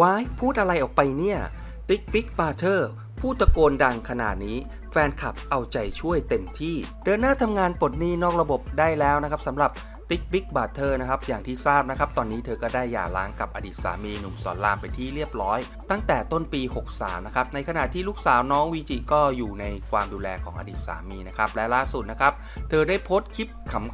วายพูดอะไรออกไปเนี่ย ติ๊กปิ๊กปาร์เทอร์พูดตะโกนดังขนาดนี้ แฟนคลับเอาใจช่วยเต็มที่ เดินหน้าทำงานปลดหนี้นอกระบบได้แล้วนะครับสำหรับ ติ๊กบิ๊กบาร์เทอร์นะครับอย่างที่ทราบนะครับตอนนี้เธอก็ได้หย่าร้างกับอดีตสามีหนุ่มสอนรามไปที่เรียบร้อย ตั้งแต่ต้นปี 63 นะครับในขณะที่ลูกสาวน้องวีจิก็อยู่ในความดูแลของอดีตสามีนะครับและล่าสุดนะครับเธอได้โพสต์คลิป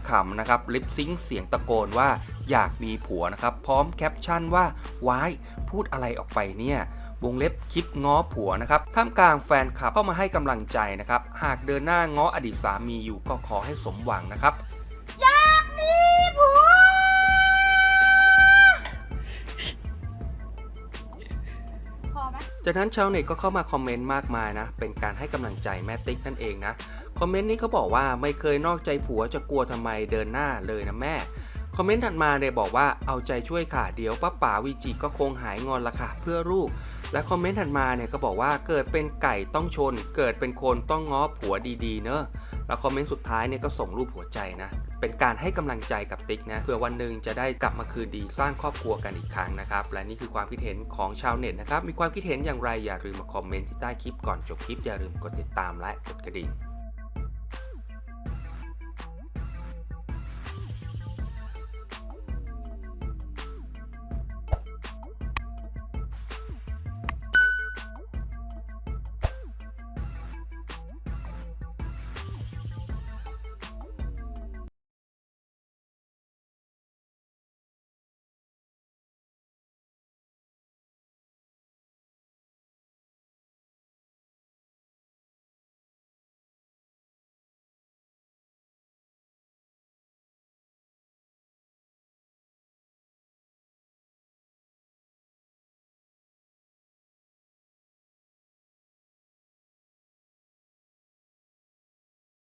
ขำๆนะครับลิปซิงเสียงตะโกนว่าอยากมีผัวนะครับพร้อมแคปชั่นว่าว้ายพูดอะไรออกไปเนี่ยวงเล็บคลิปง้อผัวนะครับท่ามกลางแฟนคลับเข้ามาให้กำลังใจนะครับหากเดินหน้าง้ออดีตสามีอยู่ก็ขอให้สมหวังนะครับ จากนั้นชาวเน็ตก็เข้ามาคอมเมนต์มากมายนะ เป็นการให้กำลังใจแม่ติ๊กนั่นเองนะ คอมเมนต์นี้เขาบอกว่าไม่เคยนอกใจผัวจะกลัวทำไมเดินหน้าเลยนะแม่ คอมเมนต์ถัดมาเนี่ยบอกว่าเอาใจช่วยค่ะ เดี๋ยวป้าป๋าวีจิก็คงหายงอนละค่ะ เพื่อลูก และคอมเมนต์ถัดมาเนี่ยก็บอกว่าเกิดเป็นไก่ต้องชน เกิดเป็นคนต้องง้อผัวดีๆ เนอะ แล้วคอมเมนต์สุดท้ายเนี่ยก็ส่งรูปหัวใจนะ เป็นการให้กำลังใจกับติ๊กนะเพื่อวันหนึ่งจะได้กลับมาคืนดีสร้างครอบครัวกันอีกครั้งนะครับ และนี่คือความคิดเห็นของชาวเน็ตนะครับ มีความคิดเห็นอย่างไรอย่าลืมมาคอมเมนต์ที่ใต้คลิปก่อนจบคลิปอย่าลืมกดติดตามและกดกระดิ่ง